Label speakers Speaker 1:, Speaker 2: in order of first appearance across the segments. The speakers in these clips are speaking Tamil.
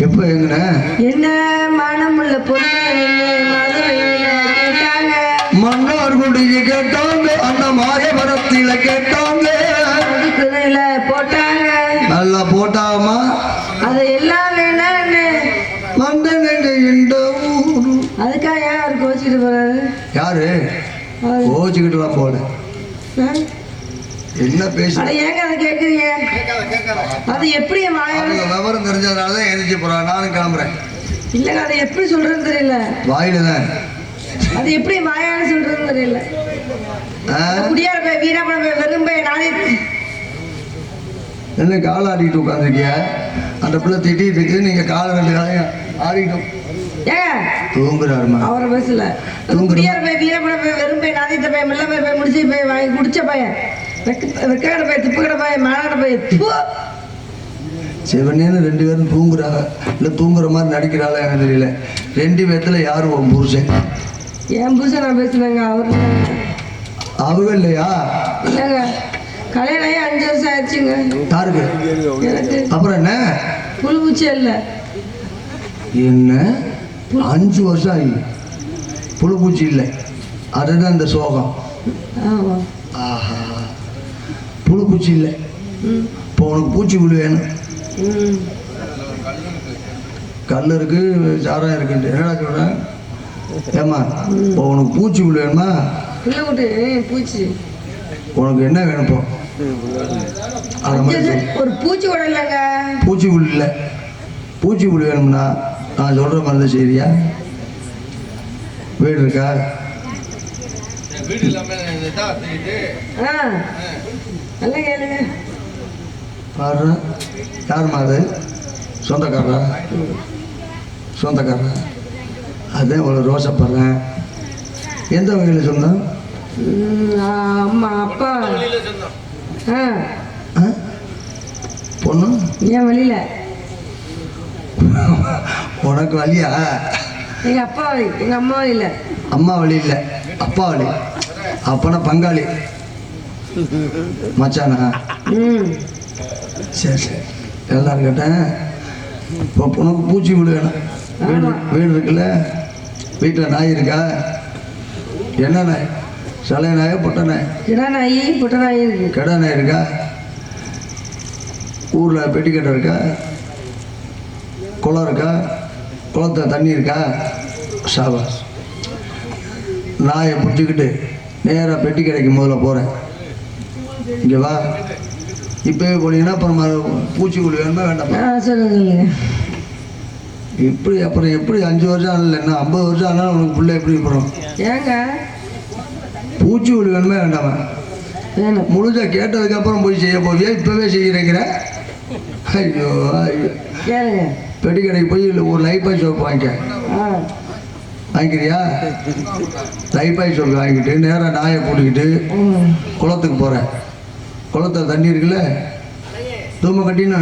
Speaker 1: எப்போ எங்கண்ணே
Speaker 2: என்ன மனமுள்ள
Speaker 1: மன்னார் குடியை கேட்டாங்க அந்த மாயவரத்தில கேட்டாங்க.
Speaker 2: போட்டாங்க.
Speaker 1: நல்லா போட்டாமா?
Speaker 2: அது எல்லாம் வேணான்னு
Speaker 1: வந்தனங்க இந்த ஊரு.
Speaker 2: அதுக்காக அவர் கோச்சிட்டு போறாரு?
Speaker 1: யாரு? கோச்சுக்கிட்டுலாம் போல? என்ன பேச
Speaker 2: ஏங்க அதை கேக்குறீங்க? அது எப்படி
Speaker 1: அவங்க விவரம் தெரிஞ்சதுனால தான் எழுதி போறான் நானும் கிளம்புறேன்.
Speaker 2: இல்லைங்க அதை எப்படி சொல்றதுன்னு தெரியல.
Speaker 1: வாயில தான்
Speaker 2: அது எப்படி மாயான்னு சொல்றதுன்னு தெரியல? குடியார போய் வீராபுரம் போய் வெறும் போய் நானே
Speaker 1: என்ன கால் ஆடிட்டு உட்காந்துருக்கிய அந்த பிள்ளை திட்டிட்டு இருக்கு நீங்க காலை ரெண்டு காலையும் ஆடிட்டும் தூங்குறாருமா?
Speaker 2: அவரை பேசல.
Speaker 1: தூங்குறோம்.
Speaker 2: குடியார போய் வீராபுரம் போய் வெறும் போய் நாதித்த போய் மெல்ல போய் போய் முடிச்சு போய் வாங்கி குடிச்ச பையன். வெக்கடை போய் துப்புக்கடை போய் மானக்கடை போய்.
Speaker 1: சிவனேன்னு ரெண்டு பேரும் தூங்குறாங்க இல்லை தூங்குற மாதிரி நடிக்கிறாளா எனக்கு தெரியல ரெண்டு பேர்த்துல யாரு உன் புருஷன்
Speaker 2: என் புருஷன் நான் பேசுனேங்க அவர்
Speaker 1: அவங்க இல்லையா
Speaker 2: இல்லைங்க கல்யாணம் ஆகி அஞ்சு வருஷம் ஆயிடுச்சுங்க
Speaker 1: யாருக்கு
Speaker 2: எனக்கு
Speaker 1: அப்புறம் என்ன
Speaker 2: புழு பூச்சி இல்லை
Speaker 1: என்ன அஞ்சு வருஷம் ஆகி புழு பூச்சி இல்லை அதுதான் இந்த சோகம் ஆஹா புழு பூச்சி இல்லை
Speaker 2: ம்
Speaker 1: இப்போ உனக்கு பூச்சி புழு வேணும்
Speaker 2: ம்
Speaker 1: கல் இருக்கு சாரம் இருக்குன்ட்டு என்னடா சொல்கிறேன் ஏம்மா இப்போ உனக்கு பூச்சி புழு வேணுமா
Speaker 2: பூச்சி
Speaker 1: உனக்கு என்ன வேணும் இப்போ
Speaker 2: ஒரு பூச்சி கூட இல்லைங்க
Speaker 1: பூச்சி புல் இல்லை பூச்சி புல் வேணும்னா நான் சொல்கிற மாதிரி தான் செய்றியா வீடு இருக்கா
Speaker 2: ஆ நல்லா கேளுங்க
Speaker 1: பாரு யாரும்மா அது? சொந்தக்காரரா? சொந்தக்காரரா? அதான் இவ்வளோ ரோசப்படுறேன் எந்த வகையில் சொந்தம்?
Speaker 2: அம்மா அப்பா. ஆ?
Speaker 1: பொண்ணு?
Speaker 2: என் வழியில.
Speaker 1: உனக்கு வழியா?
Speaker 2: எங்க அப்பா வழி எங்க அம்மா வழியில.
Speaker 1: அம்மா வழி இல்லை அப்பா வழி. அப்பனா பங்காளி. மச்சானா
Speaker 2: ம்.
Speaker 1: சரி சரி. எல்லாரும் கேட்டேன். இப்போ உனக்கு பூச்சி வீடு வேணும். வீடு வீடு இருக்குல்ல? வீட்டில் நாய் இருக்கா? என்ன நாய்? சிலை நாயா பொட்டை நாய்?
Speaker 2: கிடா நாய் புட்ட நாய் இருக்கு.
Speaker 1: கெடா நாய் இருக்கா? ஊரில் பெட்டி கடை இருக்கா? குளம் இருக்கா? குளத்துல தண்ணி இருக்கா? சாபாஸ் நாயை பிடிச்சிக்கிட்டு நேராக பெட்டி கடைக்கு முதல்ல போகிறேன் இங்கே வா இப்போவே போனீங்கன்னா அப்புறம் பூச்சிக்கொல்லி வேணுமா வேண்டாமா?
Speaker 2: சொல்லுங்க
Speaker 1: இப்படி அப்புறம் எப்படி அஞ்சு வருஷம் ஆகல என்ன ஐம்பது வருஷம் ஆனாலும் உனக்கு பிள்ளை எப்படி அப்புறம்
Speaker 2: ஏங்க?
Speaker 1: பூச்சிக்கொல்லி வேணுமா வேண்டாமா?
Speaker 2: வேணும்
Speaker 1: முழுசா கேட்டதுக்கு அப்புறம் போய் செய்ய போவியா? இப்போவே செய்கிறேங்கிற ஐயோ ஐயோ.
Speaker 2: கேளுங்க.
Speaker 1: பெட்டி கடைக்கு போய் இல்லை ஒரு லைஃபாய் சோப்பு வாங்கிக்க. வாங்கிக்கிறியா? லைஃபாய் சோப்பு வாங்கிட்டு நேராக நாயை கூட்டிக்கிட்டு குளத்துக்கு போகிறேன் குளத்துல தண்ணி இருக்குல்ல? தூம கட்டினா?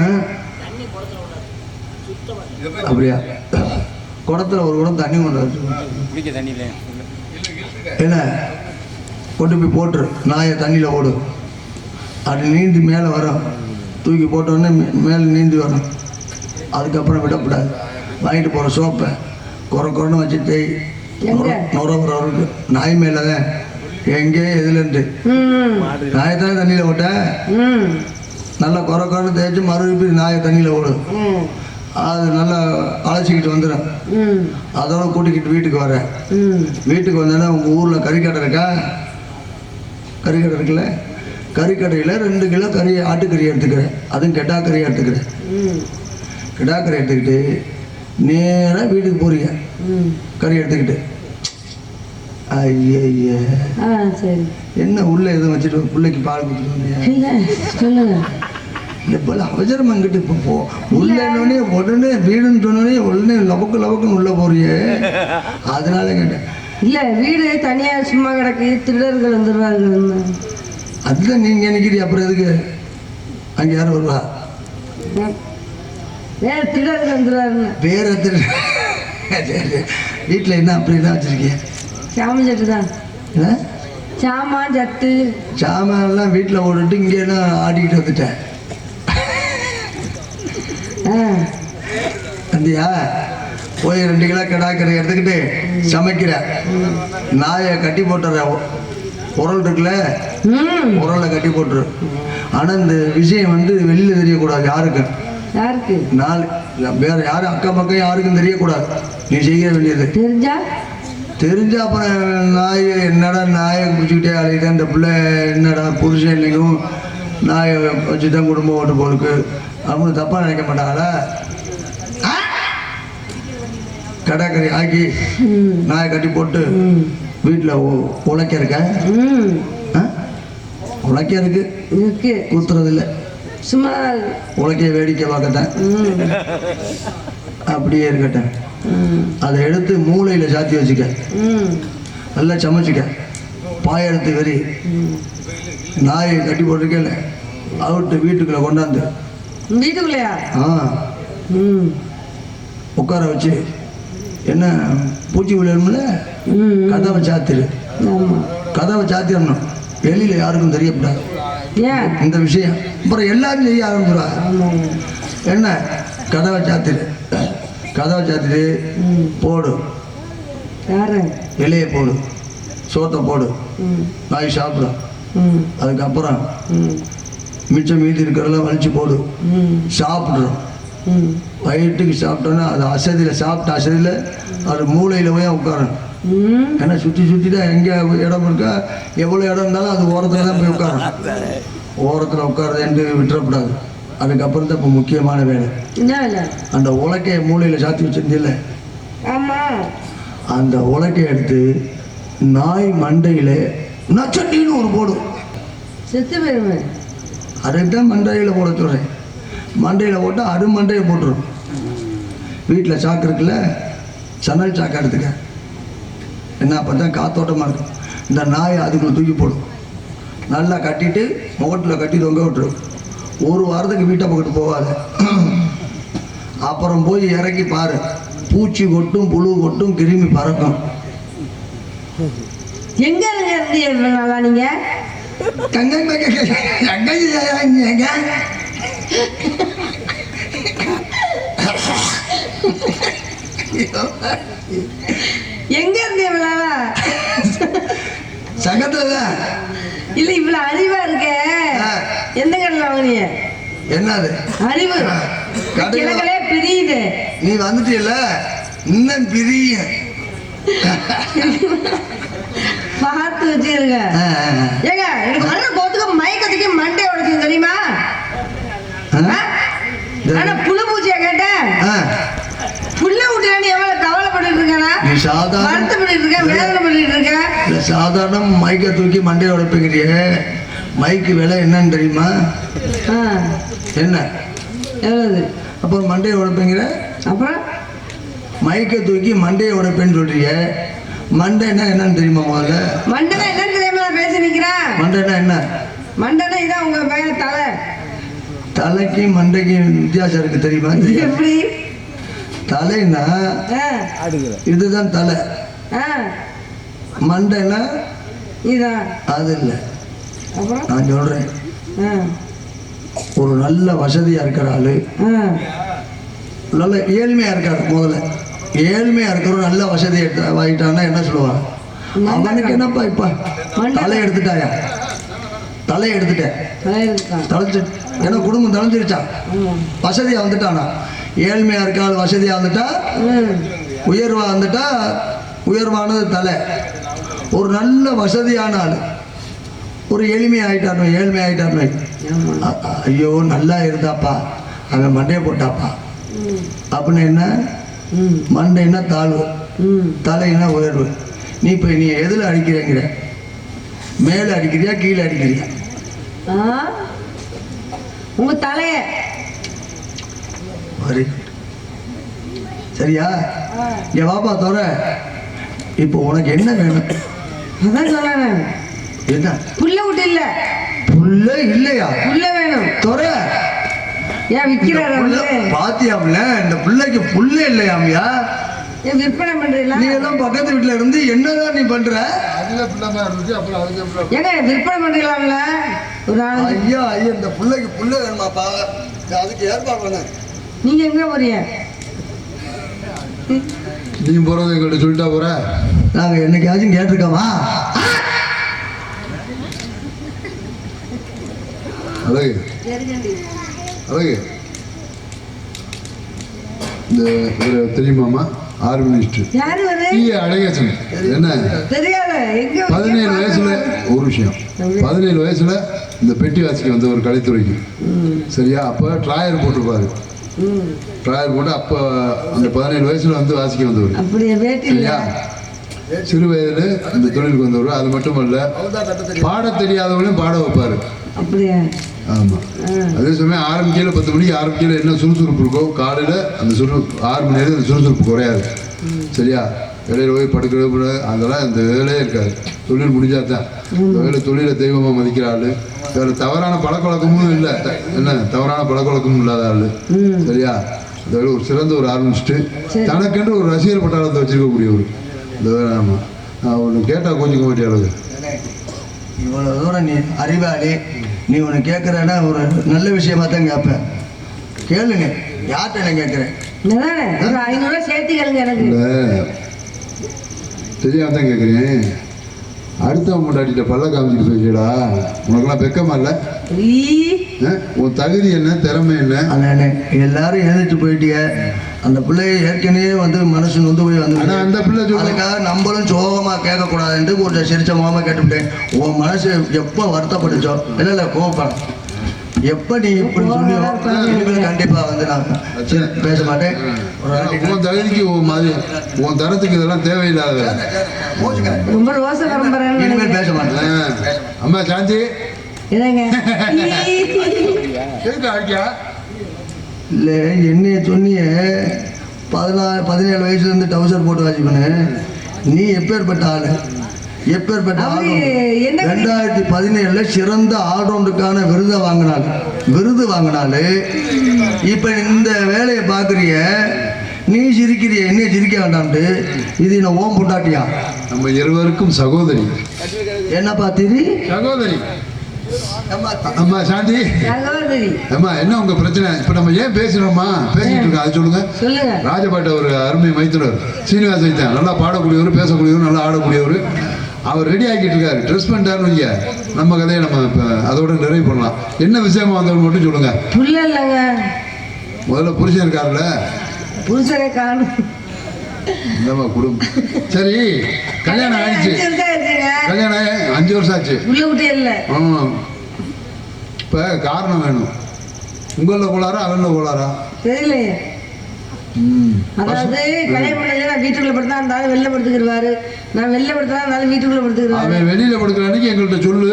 Speaker 1: அப்படியா? குடத்துல ஒரு குடம் தண்ணி கொண்டு
Speaker 3: இல்லை
Speaker 1: என்ன? கொண்டு போய் போட்டுரு. நாயை தண்ணியில் ஓடு அது நீந்தி மேலே வரும். தூக்கி போட்டோடனே மேலே நீந்தி வரும். அதுக்கப்புறம் விடக்கூடாது. வாங்கிட்டு போகிற சோப்பை குறை குறைன்னு வச்சு தேய் நுர? நுர நாய் மேலே தான் எங்கே
Speaker 2: ம்
Speaker 1: நாயை தானே தண்ணியில் ஓட்ட
Speaker 2: ம்
Speaker 1: நல்லா குறை குறைன்னு தேய்ச்சி மறுபடியும் நாயை தண்ணியில் ஓடு
Speaker 2: ம்
Speaker 1: அது நல்லா அழைச்சிக்கிட்டு வந்துடும் அதோட கூட்டிக்கிட்டு வீட்டுக்கு வரேன் வீட்டுக்கு வந்தோடனே உங்கள் ஊரில் கறிக்கடை இருக்கா? கறிக்கடை இருக்குல்ல? கறிக்கடையில் ரெண்டு கிலோ கறி ஆட்டுக்கறி எடுத்துக்கிறேன். அதுவும் கெட்டா கறி எடுத்துக்கிறேன்.
Speaker 2: ம்
Speaker 1: கெட்டா கறி எடுத்துக்கிட்டு நேராக வீட்டுக்கு போறீங்க.
Speaker 2: ம்
Speaker 1: கறி எடுத்துக்கிட்டு. ஐய
Speaker 2: ஆ சரி.
Speaker 1: என்ன உள்ள எதுவும் வச்சுட்டு பிள்ளைக்கு பால் கொடுத்துட்டு வந்தீங்க
Speaker 2: சொல்லுங்க.
Speaker 1: இப்போ அவசரம் அங்கிட்டு இப்போ போ. உள்ளே உடனே வீடுன்னு சொன்னோடனே உடனே லவக்கு லவக்குன்னு உள்ளே போறியே. அதனால கேட்டேன்.
Speaker 2: இல்லை வீடு தனியாக சும்மா கிடக்கு திருடர்கள் வந்துடுவார்கள்
Speaker 1: அதுதான் நீங்கள் நினைக்கிறீ அப்புறம் எதுக்கு? அங்கே யாரும் வருவா?
Speaker 2: வேற திருடர்கள் வந்துடுவாருங்க
Speaker 1: வேற திரு வீட்டில் என்ன அப்படி தான் வச்சுருக்கீங்க
Speaker 2: சாமி சட்டு தான்
Speaker 1: என்ன
Speaker 2: சாமான் சட்டு
Speaker 1: சாமான்லாம் வீட்டில் ஓடிட்டு இங்கே நான் ஆடிக்கிட்டு வந்துட்டேன் வந்தியா? போய் ரெண்டு கிலோ கிடாக்கறி எடுத்துக்கிட்டு சமைக்கிற. நாயை கட்டி போட்டுற உரல் இருக்குல்ல?
Speaker 2: ம்.
Speaker 1: உரலை கட்டி போட்டுரு. ஆனால் இந்த விஷயம் வந்து வெளியில் தெரியக்கூடாது யாருக்கும்
Speaker 2: யாருக்கு?
Speaker 1: நாலு வேற யாரும் அக்கம் பக்கம் யாருக்கும் தெரியக்கூடாது. நீ செய்ய வேண்டியது.
Speaker 2: தெரிஞ்சா?
Speaker 1: தெரிஞ்ச அப்புறம் நாய் என்னடா நாயை பிடிச்சிக்கிட்டே அழைக்கிட்ட இந்த பிள்ளை என்னடா புருஷன் இல்லைக்கும் நாயை வச்சு தான் குடும்பம் ஓட்டு போலுக்கு அவங்க தப்பாக நினைக்க மாட்டாங்களா? ஆ? கடாக்கறி ஆக்கி நாயை கட்டி போட்டு வீட்டில் உழைக்க இருக்க? உழைக்க இருக்கு. ஊத்துறது இல்லை
Speaker 2: சும்மா
Speaker 1: உழைக்க வேடிக்கை பார்க்கத்தான்.
Speaker 2: ம்.
Speaker 1: அப்படியே இருக்கட்டும்.
Speaker 2: ம்
Speaker 1: அதை எடுத்து மூளையில் சாத்தி வச்சுக்க. நல்லா சமைச்சிக்க. பாய எடுத்து வெறி. நாயை கட்டி போட்டிருக்கேன் அவுட்டு வீட்டுக்குள்ளே கொண்டாந்து.
Speaker 2: வீட்டுக்குள்ளையா?
Speaker 1: ஆ.
Speaker 2: ம்.
Speaker 1: உட்கார வச்சு என்ன பூச்சி
Speaker 2: ம்
Speaker 1: கதவை சாத்திரு. கதவை சாத்திடணும் வெளியில் யாருக்கும் தெரியக்கூடாது.
Speaker 2: ஏன்?
Speaker 1: இந்த விஷயம். அப்புறம் எல்லாரும் செய்ய ஆரம்பிச்சிடுவாங்க என்ன? கதவை சாத்திரு. கதவை சாத்திட்டு போடு. இலையை போடு. சோத்தை போடு. நாய் சாப்பிடும் அதுக்கப்புறம் மிச்சம் மீதி இருக்கிறதெல்லாம் வலிச்சு போடு. சாப்பிட்றோம் வயிற்றுக்கு சாப்பிட்டோன்னா அது அசதியில் சாப்பிட்ட அசதியில் அது மூளையில் போய் உட்காரணும்
Speaker 2: ம்.
Speaker 1: ஏன்னா சுற்றி சுற்றி தான் எங்கே இடம் இருக்கா? எவ்வளோ இடம் இருந்தாலும் அது ஓரத்தில் தான் போய் உட்காரணும் ஓரத்தில் உட்காரதுன்ட்டு விட்டுறக்கூடாது. அதுக்கப்புறம் தான் இப்போ முக்கியமான வேலை. அந்த உலக்கையை மூளையில் சாத்தி வச்சிருந்தில்ல? அந்த உலக்கையை எடுத்து நாய் மண்டையில் நச்சட்டின்னு ஒரு போடும்.
Speaker 2: செத்து போயிருவேன்
Speaker 1: அதுக்கு தான் மண்டையில் போட சொல்கிறேன் மண்டையில் போட்டால் அது மண்டையை போட்டுரும். வீட்டில் சாக்கு இருக்குல்ல? சணல் சாக்கு எடுத்துக்க. என்ன அப்போ தான் காத்தோட்டமாக இருக்கும். இந்த நாயை அதுக்குள்ள தூக்கி போடும். நல்லா கட்டிட்டு முகட்டில் கட்டி தொங்க விட்டுரும். ஒரு வாரத்துக்கு வீட்டை பக்கத்து போகாத. அப்புறம் போய் இறக்கி பாரு. பூச்சி கொட்டும் புழு கொட்டும் கிருமி பறக்கும்.
Speaker 2: எங்க இருங்க இருந்து இவ்வளவு நாளா நீங்க? எங்க இருந்து இவ்வளவு நாளா
Speaker 1: சங்கத்தில் தான்.
Speaker 2: இல்ல இவ்வளவு அறிவா இருக்க. எந்த கடையில் வாங்குனீங்க?
Speaker 1: என்னது?
Speaker 2: அறிவு. கிழக்கிலே பிரியுது.
Speaker 1: நீ வந்துட்டியல்ல? இன்னும் பிரிய
Speaker 2: பார்த்து வச்சிருங்க ஏங்க எனக்கு வர்ற கோத்துக்கு மயக்கத்துக்கு மண்டை உடைச்சு தெரியுமா ஆ? ஆனா புழு பூச்சியா கேட்டேன் புள்ள விட்டு எவ்வளவு கவலைப்பட்டு இருக்கானா
Speaker 1: நீ சாதாரண சாதாரண மைக்கை தூக்கி மண்டையை உடைப்புங்கிறிய மைக்கு விலை என்னன்னு தெரியுமா? என்ன?
Speaker 2: எவ்வளவு
Speaker 1: அப்புறம் மண்டையை உடைப்புங்கிற
Speaker 2: அப்புறம்?
Speaker 1: மைக்கை தூக்கி மண்டையை உடைப்பேன்னு சொல்றிய. மண்டைன்னா என்னன்னு தெரியுமா முதல்ல?
Speaker 2: மண்டனை என்னன்னு தெரியாம பேசி நிக்கிறேன்.
Speaker 1: மண்டைன்னா என்ன?
Speaker 2: மண்டனை இதான் உங்க பையன் தலை.
Speaker 1: தலைக்கு மண்டைக்கு வித்தியாசம் இருக்கு தெரியுமா.
Speaker 2: எப்படி?
Speaker 1: தலைன்னா இதுதான் தலை.
Speaker 2: ஆ,
Speaker 1: மண்டைன்னா
Speaker 2: இதான்
Speaker 1: அது இல்லை. நான் சொல்கிறேன்
Speaker 2: ஆ,
Speaker 1: ஒரு நல்ல வசதியாக இருக்கிற ஆளு.
Speaker 2: ஆ,
Speaker 1: நல்ல ஏழ்மையாக இருக்காரு முதல்ல. ஏழ்மையாக இருக்கிறவன் நல்ல வசதி எடுத்து வாங்கிட்டான்னா என்ன சொல்லுவான் அவனுக்கு என்னப்பா இப்போ? தலை எடுத்துட்டாயா? தலை எடுத்துட்டேன். தலைச்சு ஏன்னா குடும்பம் தலைஞ்சிருச்சான்
Speaker 2: ஆமா.
Speaker 1: வசதியாக வந்துட்டானா? ஏழ்மையாக இருக்காள் வசதியாக வந்துட்டா
Speaker 2: ம்,
Speaker 1: உயர்வா வந்துட்டா உயர்வானது தலை. ஒரு நல்ல வசதியான ஆள். ஒரு எளிமை ஆயிட்டானோ ஏழ்மை ஆயிட்டானோ
Speaker 2: ஆமா.
Speaker 1: அ- அ- ஐயோ நல்லா இருந்தாப்பா. அவன் மண்டையை போட்டாப்பா. அப்படின்னு என்ன?
Speaker 2: ம்,
Speaker 1: மண்டைன்னா தாழ்வு.
Speaker 2: ம்.
Speaker 1: தலைன்னா உயர்வு. நீ இப்போ நீ எதில் அடிக்கிறேங்கிற? மேலே அடிக்கிறியா கீழே அடிக்கிறியா?
Speaker 2: ஆ? உங்க தலைய
Speaker 1: வெரி குட் சரியா? என் வாப்பா தோற இப்போ உனக்கு என்ன வேணும்?
Speaker 2: அதான் சொன்னேன்
Speaker 1: என்ன?
Speaker 2: புள்ள விட்டு இல்ல.
Speaker 1: புள்ள இல்லையா?
Speaker 2: புள்ள வேணும்.
Speaker 1: தோற
Speaker 2: ஏன் விக்கிறாரு?
Speaker 1: பாத்தியாம்ல இந்த பிள்ளைக்கு புள்ள இல்லையாமியா
Speaker 2: ஏன் விற்பனை பண்றீங்களா?
Speaker 1: நீ எல்லாம் பக்கத்து வீட்டுல இருந்து என்னதான் நீ பண்ற?
Speaker 2: ஏங்க விற்பனை பண்றீங்களாம்ல? ஒரு நாள்
Speaker 1: ஐயா ஐயா இந்த பிள்ளைக்கு புள்ள வேணுமாப்பா? அதுக்கு ஏற்பாடு
Speaker 2: நீங்க எங்க போறீங்க?
Speaker 3: நீ போறது எங்கள்கிட்ட சொல்லிட்டா போற?
Speaker 1: நாங்கள் என்னைக்காச்சும் கேட்டிருக்கோமா?
Speaker 3: அழகு. அழகு. இந்த தெரியுமாமா? Army minister Alagesan. என்ன? பதினேழு வயசுல ஒரு விஷயம். பதினேழு வயசுல இந்த பெட்டி வாசிக்க வந்த ஒரு கலைத்துறைக்கு. சரியா? அப்போ ட்ராயர் போட்டிருப்பாரு. ட்ராயர் போட்டு அப்போ அந்த பதினேழு வயசுல வந்து வாசிக்க வந்தவர்.
Speaker 2: அப்படியே வேட்டி இல்ல.
Speaker 3: சரியா சிறு வயதில் இந்த தொழிலுக்கு வந்தவர். அது மட்டும் இல்ல பாட தெரியாதவங்களையும் பாட வைப்பாரு.
Speaker 2: அப்படியா?
Speaker 3: ஆமா. அதே சமயம் ஆரம்பிக்கையில பத்து மணிக்கு ஆரம்பிக்கையில என்ன சுறுசுறுப்பு இருக்கோ காலையில அந்த சுறுசுறுப்பு ஆறு மணி நேரம் அந்த சுறுசுறுப்பு குறையாது. சரியா? இடையில போய் படுக்கிறது அதெல்லாம் இந்த வேலையே இருக்காது. தொழில் முடிஞ்சா தான் வேலை தொழிலை தெய்வமா மதிக்கிற ஆளு. வேற தவறான பழக்க வழக்கமும் இல்லை. த- என்ன? தவறான பழக்க வழக்கமும் இல்லாத ஆளு. சரியா? இந்த வேலை ஒரு சிறந்த ஒரு ஆர்மிஸ்ட்டு தனக்கென்று ஒரு ரசிகர் பட்டாளத்தை வச்சிருக்கக்கூடியவர். இந்த வேலை ஆமா. நான் ஒன்று கேட்டால் கொஞ்சிக்க மாட்டேன் அளவு
Speaker 1: இவ்வளோ தூரம் நீ அறிவாளி. நீ ஒன்று கேட்குறேன்னா ஒரு நல்ல விஷயமா தான் கேட்பேன் கேளுங்க. யார்கிட்ட நான் கேட்குறேன்
Speaker 2: ஒரு ஐநூறு ரூபாய் சேர்த்து கேளுங்க எனக்கு.
Speaker 3: இல்லை. தெரியாம தான் கேட்குறேன் அடுத்தவன் முன்னாடிட்ட பல்ல காமிச்சிட்டு போயிடா உனக்கெல்லாம் வெக்கமா இல்லை? உன் தகுதி என்ன? திறமை என்ன?
Speaker 1: அண்ணே எல்லாரும் எழுதிட்டு போயிட்டீங்க. அந்த பிள்ளைய ஏற்கனவே வந்து மனசு நொந்து போய் வந்து
Speaker 3: அந்த பிள்ளை சொல்ல
Speaker 1: அதுக்காக நம்மளும் சோகமா கேட்கக்கூடாதுன்ட்டு கொஞ்சம் சிரிச்ச முகமா கேட்டுவிட்டேன். உன் மனசு எப்போ வருத்தப்பட்டுச்சோ? இல்லை இல்லை கோவப்படம் எப்போ நீ இப்படி சொல்லி இனிமேல் கண்டிப்பா வந்து நான் பேச மாட்டேன்.
Speaker 3: உன் தகுதிக்கு உன் மாதிரி உன் தரத்துக்கு இதெல்லாம் தேவையில்லாத
Speaker 1: இனிமேல். பேச மாட்டேன்.
Speaker 3: அம்மா சாந்தி.
Speaker 1: இல்லை என்னைய சொன்னிய பதினாறு பதினேழு வயசுலேருந்து டவுசர் போட்டு வாசிப்பேன்னு நீ எப்பேற்பட்ட ஆளு? எப்பேற்பட்ட
Speaker 2: என்ன
Speaker 1: ரெண்டாயிரத்தி பதினேழுல சிறந்த ஆல்ரவுண்டுக்கான விருதை வாங்கினாள் விருது வாங்கினாலு இப்போ இந்த வேலையை பார்க்குறிய நீ சிரிக்கிறிய என்ன சிரிக்க வேண்டாம்ட்டு இது என்ன ஓம் புண்டாட்டியா?
Speaker 3: நம்ம இருவருக்கும் சகோதரி.
Speaker 1: என்ன பார்த்தீரி
Speaker 3: சகோதரி. அம்மா சாந்தி.
Speaker 2: சகோதரி.
Speaker 3: அம்மா என்ன உங்க பிரச்சனை? இப்ப நம்ம ஏன் பேசுறோமா பேசிட்டு இருக்கோம் அதை சொல்லுங்க.
Speaker 2: சொல்லுங்க.
Speaker 3: ராஜபாட்ட ஒரு அருமை மைத்துனர் சீனிவாச நல்லா பாடக்கூடியவர் பேசக்கூடியவர் நல்லா ஆடக்கூடியவர். அவர் ரெடி ஆக்கிட்டு இருக்காரு. ட்ரெஸ் பண்ணிட்டாருன்னு நம்ம கதையை நம்ம இப்போ அதோட நிறைவு பண்ணலாம். என்ன விஷயமா வந்தவங்க மட்டும் சொல்லுங்க.
Speaker 2: புள்ள இல்லைங்க.
Speaker 3: முதல்ல புருஷன் இருக்காருல்ல?
Speaker 2: புருஷனை காணும்.
Speaker 3: இந்தம்மா குடும்பம். சரி கல்யாணம் ஆயிடுச்சு. கல்யாணம் அஞ்சு வருஷம் ஆச்சு.
Speaker 2: புள்ள குட்டி இல்லை.
Speaker 3: ஆமா இப்போ காரணம் வேணும். உங்களில் கோளாரா அவனில் கோளாரா
Speaker 2: தெரியலையே. அதாவது கல்யாணம் பண்ணல நான் வீட்டுக்குள்ள படுத்தா ஆளு வெளில படுத்துக்கிடுவாரு நான் வெளில படுத்தா ஆளு வீட்டுக்குள்ள படுத்துக்கிடுவாரு
Speaker 3: அவன் வெளியில படுக்கிற அன்னைக்கு எங்கள்கிட்ட சொல்லு.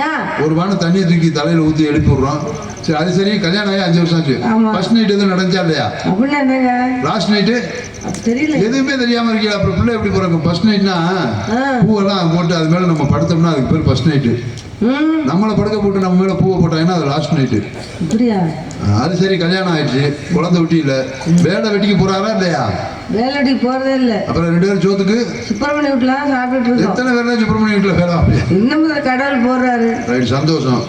Speaker 2: ஏன்
Speaker 3: ஒரு வானம் தண்ணியை தூக்கி தலையில ஊத்தி எழுப்பி விடுறோம் சரி அது சரி கல்யாணம் ஆகி அஞ்சு வருஷம் ஆச்சு. ஃபர்ஸ்ட் நைட் எதுவும் நடந்துச்சா இல்லையா?
Speaker 2: அப்படின்னா என்னங்க?
Speaker 3: லாஸ்ட் நைட்டு
Speaker 2: அது தெரியல.
Speaker 3: எதுவுமே தெரியாம இருக்கீங்க அப்புறம் பிள்ளை எப்படி பிறக்கும்? ஃபர்ஸ்ட் நைட்னா. பூவெல்லாம் போட்டு அது மேல நம்ம படுத்தோம்னா அதுக்கு பேர் ஃபர்ஸ்ட் நைட்டு நம்மளை படுக்க போட்டு நம்ம மேல பூவை போட்டாங்கன்னா அது லாஸ்ட் நைட்டு அது சரி கல்யாணம் ஆயிடுச்சு. குழந்தை வெட்டி இல்ல. வேலை வெட்டிக்கு போறாரா இல்லையா?
Speaker 2: வேலைக்கு போறதே இல்ல.
Speaker 3: அப்புறம் ரெண்டு பேரும் சோத்துக்கு?
Speaker 2: சுப்பிரமணிய வீட்டுல இருக்கோம்.
Speaker 3: எத்தனை பேர் சுப்பிரமணிய வீட்டுல வேலை?
Speaker 2: இன்னும் கடவுள் போடுறாரு.
Speaker 3: ரைட் சந்தோஷம்.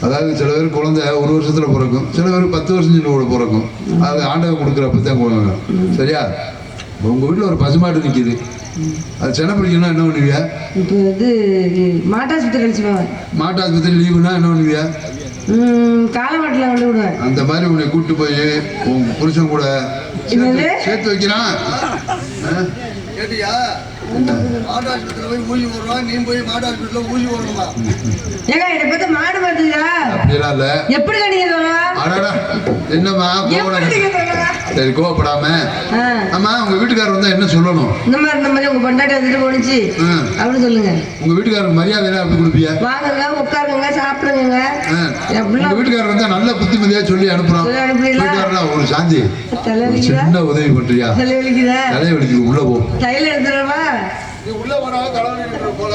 Speaker 3: அதாவது சில பேர் குழந்தை ஒரு வருஷத்துல பிறக்கும். சில பேர் பத்து வருஷம் கூட பிறக்கும். அது ஆண்டவன் கொடுக்குறப்ப தான் சரியா? உங்க வீட்டுல ஒரு பசுமாடு நிக்குது. அது சென பிடிக்கணும்னா என்ன பண்ணுவியா?
Speaker 2: இப்போ இது மாட்டாஸ்பத்திரி கழிச்சு போவேன்
Speaker 3: மாட்டு ஆஸ்பத்திரி லீவுனா என்ன பண்ணுவியா?
Speaker 2: காலமாட்டில் கொண்டு விடுவேன்
Speaker 3: அந்த மாதிரி உன்னை கூட்டு போய் உன் புருஷன் கூட சேர்த்து வைக்கிறான்?
Speaker 1: கேட்டியா?
Speaker 2: எப்படி
Speaker 3: அடடா என்னம்மா சரி கோவப்படாம. ஆமா உங்க வீட்டுக்காரர் வந்தா என்ன சொல்லணும்?
Speaker 2: இந்த மாதிரி இந்த மாதிரி உங்க பொண்டாட்டி வந்துட்டு போனுச்சு. அப்படின்னு சொல்லுங்க.
Speaker 3: உங்க வீட்டுக்காரருக்கு மரியாதை எல்லாம் அப்படி கொடுப்பியா?
Speaker 2: வாங்குங்க உட்காருங்க சாப்பிடுங்க.
Speaker 3: உங்க வீட்டுக்காரர் வந்தா நல்ல புத்திமதியா சொல்லி அனுப்புறோம்? வீட்டுக்காரர்லாம் ஒரு சாந்தி. சின்ன உதவி பண்றியா?
Speaker 2: தலைவலிக்குதா
Speaker 3: தலையை வலிக்குது உள்ள போ.
Speaker 2: தையல் எடுத்துடவா
Speaker 3: உள்ள போனா தலைவலி போல.